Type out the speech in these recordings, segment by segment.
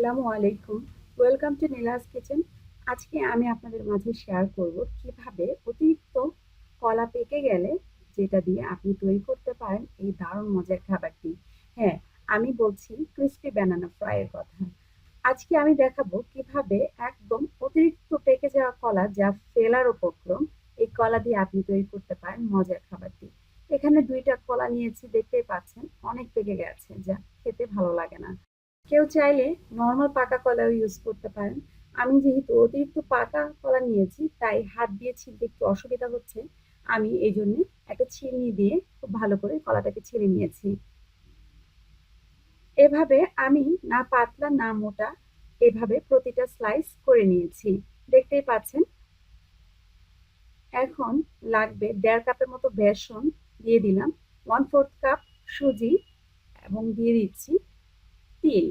আসসালামু আলাইকুম। Welcome to Neela's kitchen আজকে আমি আপনাদের মাঝে শেয়ার করব কীভাবে অতিরিক্ত কলা পেকে গেলে যেটা দিয়ে আপনি তৈরি করতে পারেন এই দারুণ মজার খাবারটি। হ্যাঁ আমি বলছি ক্রিস্পি ব্যানানা ফ্রাইয়ের কথা। আজকে আমি দেখাবো কীভাবে একদম অতিরিক্ত পেকে যাওয়া কলা যা ফেলার উপক্রম, এই কলা দিয়ে আপনি তৈরি করতে পারেন মজার খাবারটি। এখানে দুইটা কলা নিয়েছি, দেখতেই পাচ্ছেন, অনেক পেকে গেছে, যা খেতে ভালো লাগে না। কেউ চাইলে নর্মাল পাকা কলাও ইউজ করতে পারেন। আমি যেহেতু অতিরিক্ত পাকা কলা নিয়েছি, তাই হাত দিয়ে ছিলতে একটু অসুবিধা হচ্ছে। আমি এই জন্য একটা ছিলনি দিয়ে খুব ভালো করে কলাটাকে ছিলে নিয়েছি। এভাবে আমি না পাতলা না মোটা এভাবে প্রতিটা স্লাইস করে নিয়েছি। দেখতেই পাচ্ছেন? এখন লাগবে দেড় কাপের মতো বেসন দিয়ে দিলাম। ওয়ান ফোর্থ কাপ সুজি এবং দিয়ে দিচ্ছি। তিল,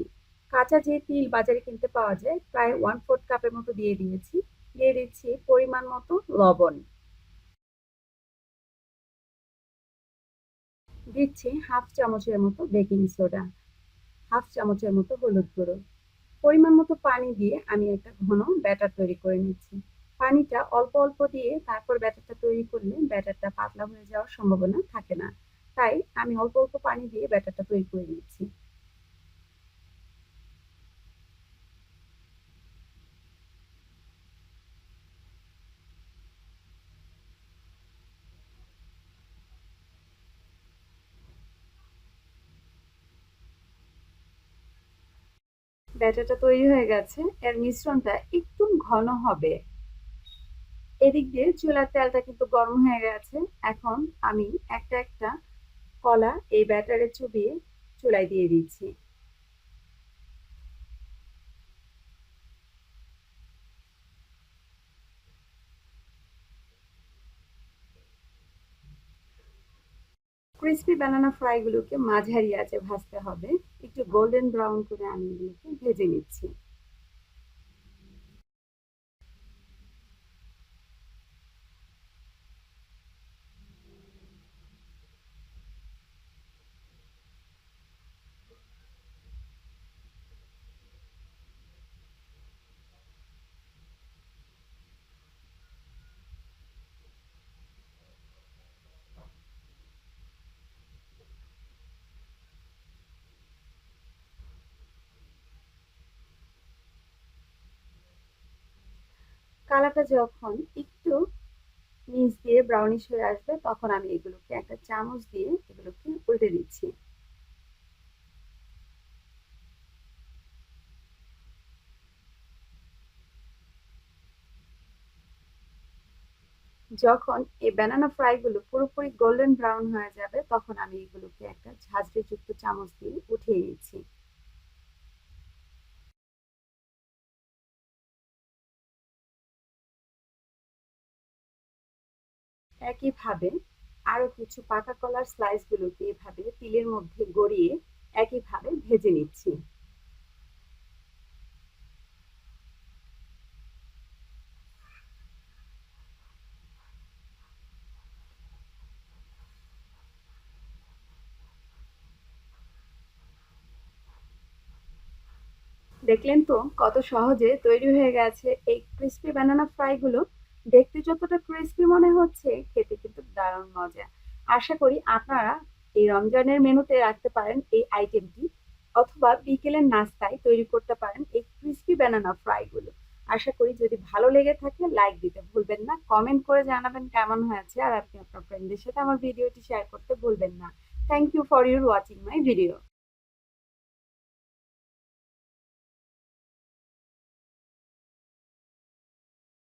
কাঁচা যে তিল বাজারে কিনতে পাওয়া যায়, প্রায় ওয়ান ফোর্থ কাপের মতো দিয়ে দিয়েছি। দিয়ে দিচ্ছি পরিমাণ মতো লবণ। দিচ্ছি হাফ চামচের মতো বেকিং সোডা হাফ চামচের মতো হলুদ গুঁড়ো। পরিমাণ মতো পানি দিয়ে আমি একটা ঘন ব্যাটার তৈরি করে নিচ্ছি। পানিটা অল্প অল্প দিয়ে তারপর ব্যাটারটা তৈরি করলে ব্যাটারটা পাতলা হয়ে যাওয়ার সম্ভাবনা থাকে না। তাই আমি অল্প অল্প পানি দিয়ে ব্যাটারটা তৈরি করে নিচ্ছি। ব্যাটারটা তৈরি হয়ে গেছে। এর মিশ্রণটা একটু ঘন হবে। এদিক দিয়ে চুলার তেলটা কিন্তু গরম হয়ে গেছে। এখন আমি একটা একটা কলা এই ব্যাটারে চুবিয়ে চুলায় দিয়ে দিচ্ছি। ক্রিসপি বানানা ফ্রাইগুলোকে মাঝারি আছে ভাজতে হবে। একটু গোল্ডেন ব্রাউন করে আমি এগুলোকে ভেজে নিচ্ছি। কালারটা যখন একটু নিচ দিয়ে ব্রাউনিশ হয়ে আসবে, তখন আমি এগুলোকে একটা চামচ দিয়ে এগুলোকে উল্টে দিচ্ছি। যখন এই ব্যানানা ফ্রাইগুলো পুরোপুরি গোল্ডেন ব্রাউন হয়ে যাবে, তখন আমি এগুলোকে একটা ঝাঁঝরি যুক্ত চামচ দিয়ে উঠিয়ে নিচ্ছি। একইভাবে আরও কিছু পাকা কলার স্লাইসগুলোকে এভাবে তিলের মধ্যে গড়িয়ে একইভাবে ভেজে নিচ্ছি। দেখলেন তো কত সহজে তৈরি হয়ে গেছে এই ক্রিস্পি বানানা ফ্রাইগুলো দেখতে যতটা ক্রিস্পি মনে হচ্ছে, খেতে কিন্তু দারুণ মজা। আশা করি আপনারা এই রমজানের মেনুতে রাখতে পারেন এই আইটেমটি অথবা বিকেলের নাস্তায় তৈরি করতে পারেন এই ক্রিস্পি ব্যানানা ফ্রাইগুলো আশা করি যদি ভালো লেগে থাকে লাইক দিতে ভুলবেন না কমেন্ট করে জানাবেন কেমন হয়েছে, আর আপনি আপনার ফ্রেন্ডদের সাথে আমার ভিডিওটি শেয়ার করতে ভুলবেন না। Thank you for your watching my video